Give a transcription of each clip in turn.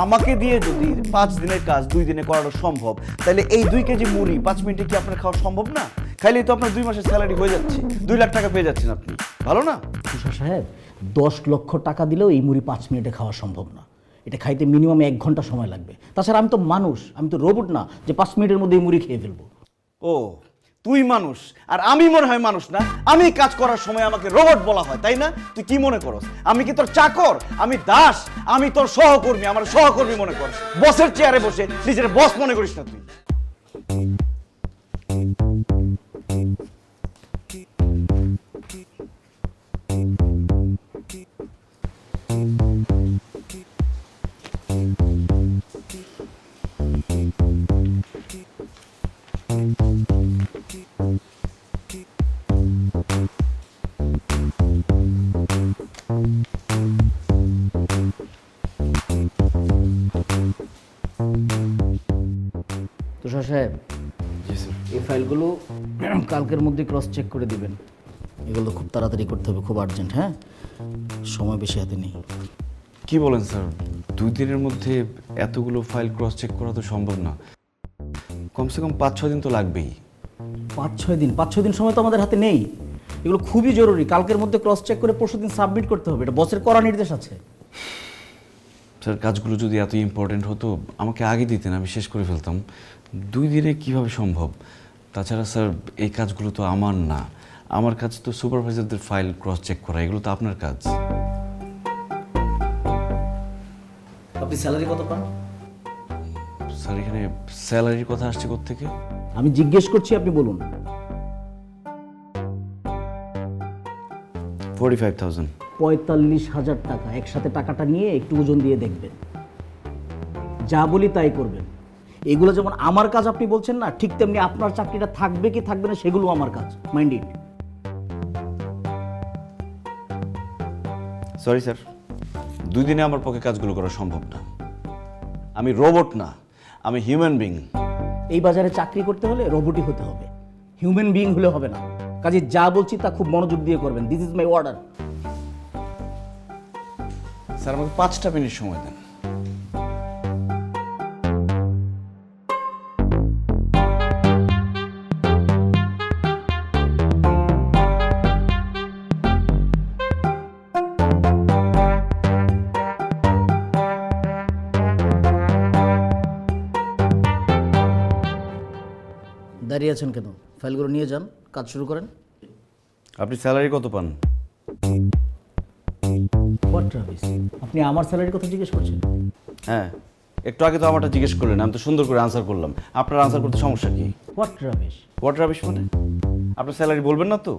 আমাকে দিয়ে যদি পাঁচ দিনের কাজ দুই দিনে করানো সম্ভব তাহলে এই দুই কেজি মুড়ি পাঁচ মিনিটে কি আপনার খাওয়া সম্ভব না? খাইলেই তো আপনার দুই মাসের স্যালারি হয়ে যাচ্ছে। দুই লাখ টাকা পেয়ে যাচ্ছেন আপনি। ভালো না? তুষার সাহেব দশ লক্ষ টাকা দিলেও এই মুড়ি পাঁচ মিনিটে খাওয়া সম্ভব না। এটা খাইতে মিনিমাম এক ঘণ্টা সময় লাগবে। তাছাড়া আমি তো মানুষ আমি তো রোবট না যে পাঁচ মিনিটের মধ্যে এই মুড়ি খেয়ে ফেলব। ও তুই মানুষ, আর আমি মনে হয় মানুষ না। আমি কাজ করার সময় আমাকে রোবট বলা হয়, তাই না? তুই কি মনে করস? আমি কি তোর চাকর? আমি দাস? আমি তোর সহকর্মী, আমার সহকর্মী মনে কর বসের চেয়ারে বসে নিজের বস মনে করিস না তুই। তুষার সাহেব এই ফাইলগুলো কালকের মধ্যে ক্রস চেক করে দিবেন। এগুলো খুব তাড়াতাড়ি করতে হবে খুব আর্জেন্ট হ্যাঁ? সময় বেশি হাতে নেই। কি বলেন স্যার? দুই দিনের মধ্যে এতগুলো ফাইল ক্রস চেক করা তো সম্ভব না। কমসে কম পাঁচ ছয় দিন তো লাগবেই। পাঁচ ছয় দিন? পাঁচ ছয় দিন সময় তো আমাদের হাতে নেই। এগুলো খুবই জরুরি। কালকের মধ্যে ক্রস চেক করে পরশু দিন সাবমিট করতে হবে। এটা বসের করা নির্দেশ আছে। স্যার কাজগুলো যদি এত ইম্পর্টেন্ট হতো আমাকে আগে দিতেন আমি শেষ করে ফেলতাম। দুই দিনে কীভাবে সম্ভব? তাছাড়া স্যার এই কাজগুলো তো আমার না। আমার কাজ তো সুপারভাইজারদের ফাইল ক্রস চেক করা এগুলো তো আপনার কাজ। আপনি স্যালারি কত পান? স্যার এখানে স্যালারির কথা আসছে থেকে আমি জিজ্ঞেস করছি আপনি বলুন। ফোর্টি ফাইভ থাউজেন্ড পঁয়তাল্লিশ হাজার টাকা একসাথে টাকাটা নিয়ে একটু ওজন দিয়ে দেখবেন। যা বলি তাই করবেন। এগুলো যেমন আমার কাজ আপনি বলছেন না ঠিক তেমনি আপনার চাকরিটা থাকবে কি থাকবে না সেগুলো আমার কাজ মাইন্ড ইট সরি স্যার দুই দিনে আমার পক্ষে কাজগুলো করা সম্ভব না। আমি রোবট না আমি হিউম্যান বিং এই বাজারে চাকরি করতে হলে রোবটই হতে হবে। হিউম্যান বিইং হলে হবে না। কাজে যা বলছি তা খুব মনোযোগ দিয়ে করবেন। This is my order sir আমাকে পাঁচটা মিনিট সময় দেন। দাঁড়িয়ে আছেন কেন? ফাইলগুলো নিয়ে যান কাজ শুরু করেন। আপনি স্যালারি কত পান? আপনি আমার স্যালারির কথা জিজ্ঞেস করছেন? হ্যাঁ একটু আগে তো আমারটা জিজ্ঞেস করলেন আমি তো সুন্দর করে আনসার করলাম। আপনার আনসার করতে সমস্যা কি? হোয়াট রাবিস হোয়াট রাবিশ মানে? আপনার স্যালারি বলবেন না তো?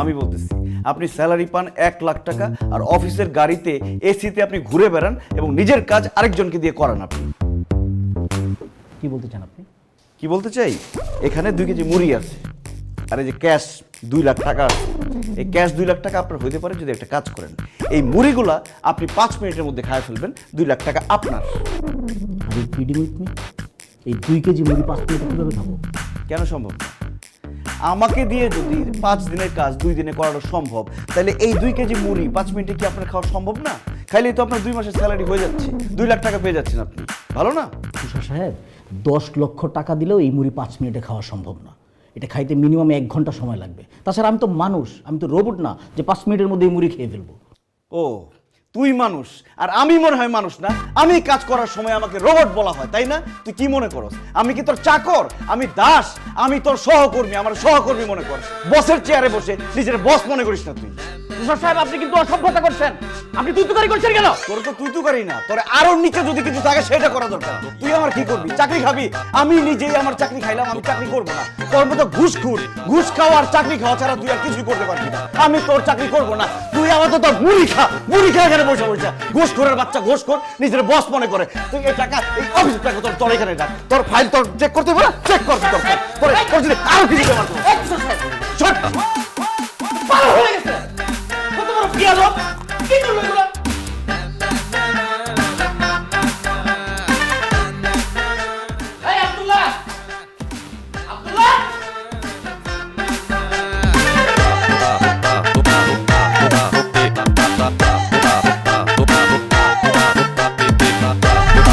আমি বলতেছি আপনি স্যালারি পান এক লাখ টাকা আর অফিসের গাড়িতে এসিতে আপনি ঘুরে বেড়ান এবং নিজের কাজ আরেকজনকে দিয়ে করান আপনি। কি বলতে চান আপনি? কি বলতে চাই? এখানে দুই কেজি মুড়ি আছে। আর এই যে ক্যাশ দুই লাখ টাকা আছে। এই ক্যাশ দুই লাখ টাকা আপনার হইতে পারে যদি একটা কাজ করেন। এই মুড়িগুলা আপনি পাঁচ মিনিটের মধ্যে খায় ফেলবেন দুই লাখ টাকা আপনার। এই ফিডিং উইথ মি এই দুই কেজি মুড়ি পাঁচ মিনিটে কীভাবে খাব? কেন সম্ভব? না আমাকে দিয়ে যদি পাঁচ দিনের কাজ দুই দিনে করানো সম্ভব তাহলে এই দুই কেজি মুড়ি পাঁচ মিনিটে কি আপনার খাওয়া সম্ভব না? খাইলেই তো আপনার দুই মাসের স্যালারি হয়ে যাচ্ছে। দুই লাখ টাকা পেয়ে যাচ্ছেন আপনি। ভালো না? তুষার সাহেব দশ লক্ষ টাকা দিলেও এই মুড়ি পাঁচ মিনিটে খাওয়া সম্ভব না। এটা খাইতে মিনিমাম এক ঘণ্টা সময় লাগবে। তাছাড়া আমি তো মানুষ আমি তো রোবট না যে পাঁচ মিনিটের মধ্যে এই মুড়ি খেয়ে ফেলব। ও তুই মানুষ আর আমি মনে হয় মানুষ না। আমি কাজ করার সময় আমাকে রোবট বলা হয় তাই না? তুই কি মনে করস? আমি কি তোর চাকর? আমি দাস? আমি তোর সহকর্মী আমার সহকর্মী মনে কর বসের চেয়ারে বসে নিজের বস মনে করিস না তুই। তুষার সাহেব আপনি কিন্তু অসভ্যতা করছেন আপনি তুই তুকারি করছেন কেন তোর তো তুই তো করি না তোর আরও নিচে যদি কিছু থাকে সেটা করা দরকার তুই আমার কি করবি চাকরি খাবি আমি নিজেই আমার চাকরি খাইলাম আমি চাকরি করব না তোর মতো ঘুষ খুর ঘুষ খাওয়া আর চাকরি খাওয়া ছাড়া তুই আর কিছুই করতে পারবি না আমি তোর চাকরি করব না তুই আমার তো তোর মুড়ি খা মুড়ি খা এখানে বসে বসে ঘুষ খোরের বাচ্চা ঘুষ খোর নিজের বস মনে করে তুই এই টাকা এই অফিস টাকা তোর তোর এখানে রাখ তোর ফাইল তোর চেক করতে চেক করতে তোর যদি আরও কিছু দেওয়ার